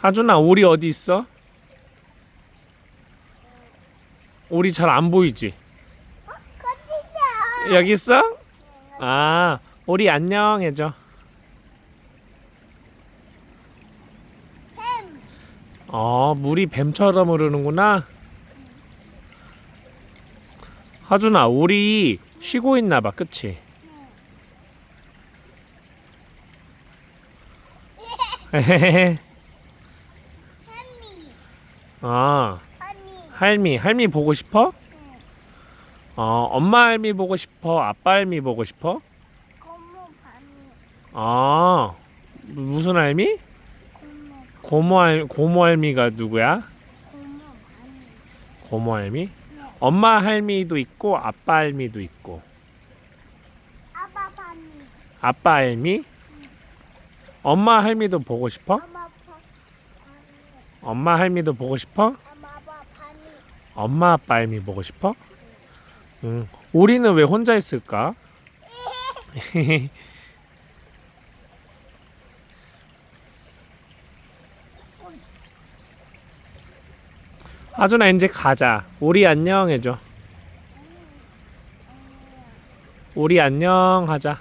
하준아 오리 어디 있어? 오리 잘 안 보이지? 여기 있어? 아 오리 안녕 해줘 뱀. 어 물이 뱀처럼 흐르는구나 하준아 오리 쉬고 있나봐 그치? 헤헤헤. 아. 할미 할미 보고 싶어? 응. 어 엄마 할미 보고 싶어 아빠 할미 보고 싶어? 고무 밤이. 아 무슨 할미? 고무 고모 할 고모 할미가 누구야? 고무 밤이. 고모 할미? 엄마 할미도 있고 아빠 할미도 있고 아빠 밤이. 아빠 할미? 엄마 할미도 보고 싶어? 밤이. 엄마 할미도 보고 싶어? 엄마 아빠 할미 보고 싶어? 응. 우리는 왜 혼자 있을까? 하준아 이제 가자. 우리 안녕 해줘. 우리 안녕 하자.